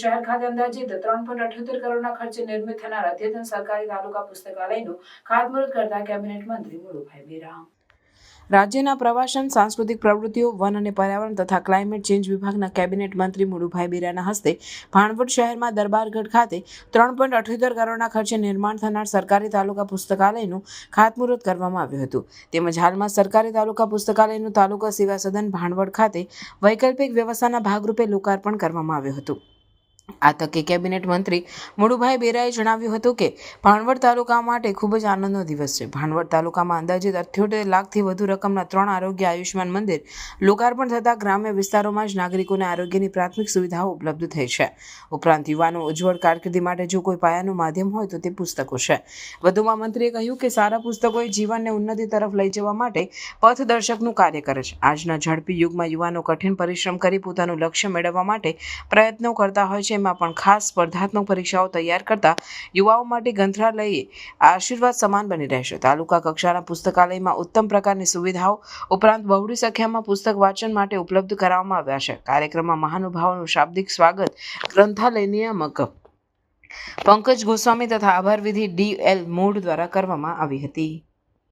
શહેર ખાતે અંદાજિત ત્રણ પોઈન્ટ અઠ્યોતેર કરોડના ખર્ચે નિર્મિત થનાર અદ્યતન સરકારી તાલુકા પુસ્તકાલયનું ખાતમુહૂર્ત કરતા કેબિનેટ મંત્રી મુળુભાઈ બેરા રાજ્યના પ્રવાસન, સાંસ્કૃતિક પ્રવૃત્તિઓ, વન અને પર્યાવરણ તથા ક્લાઇમેટ ચેન્જ વિભાગના કેબિનેટ મંત્રી મુળુભાઈ બેરાના હસ્તે ભાણવડ શહેરમાં દરબારગઢ ખાતે ત્રણ પોઈન્ટ અઠ્યોતેર કરોડના ખર્ચે નિર્માણ થનાર સરકારી તાલુકા પુસ્તકાલયનું ખાતમુહૂર્ત કરવામાં આવ્યું હતું. તેમજ હાલમાં સરકારી તાલુકા પુસ્તકાલયનું તાલુકા સેવા સદન ભાણવડ ખાતે વૈકલ્પિક વ્યવસ્થાના ભાગરૂપે લોકાર્પણ કરવામાં આવ્યું હતું. આ તકે કેબિનેટ મંત્રી મુળુભાઈ બેરાએ જણાવ્યું હતું કે ભાણવડ તાલુકા માટે ખૂબ જ આનંદનો દિવસ છે. ભાણવડ તાલુકામાં અંદાજિત અઠ્યોતેર લાખથી વધુ રકમના ત્રણ આરોગ્ય આયુષ્યમાન મંદિર લોકાર્પણ થતાં ગ્રામ્ય વિસ્તારોમાં જ નાગરિકોને આરોગ્યની પ્રાથમિક સુવિધાઓ ઉપલબ્ધ થઈ છે. ઉપરાંત યુવાનો ઉજ્જવળ કારકિર્દી માટે જો કોઈ પાયાનું માધ્યમ હોય તો તે પુસ્તકો છે. વધુમાં મંત્રીએ કહ્યું કે સારા પુસ્તકોએ જીવનને ઉન્નતિ તરફ લઈ જવા માટે પથદર્શકનું કાર્ય કરે છે. આજના ઝડપી યુગમાં યુવાનો કઠિન પરિશ્રમ કરી પોતાનું લક્ષ્ય મેળવવા માટે પ્રયત્નો કરતા હોય છે. એમાં પણ ખાસ સ્પર્ધાત્મક પરીક્ષાઓ તૈયાર કરતા યુવાઓ માટે ગ્રંથાલયે આશીર્વાદ સમાન બની રહેશે. તાલુકા કક્ષાના પુસ્તકાલયમાં ઉત્તમ પ્રકારની સુવિધાઓ ઉપરાંત બહોળી સંખ્યામાં પુસ્તક વાંચન માટે ઉપલબ્ધ કરાવવામાં આવ્યા છે. કાર્યક્રમમાં મહાનુભાવોનું શાબ્દિક સ્વાગત ગ્રંથાલય નિયામક પંકજ ગોસ્વામી તથા આભાર વિધિ ડી એલ મૂળ દ્વારા કરવામાં આવી હતી.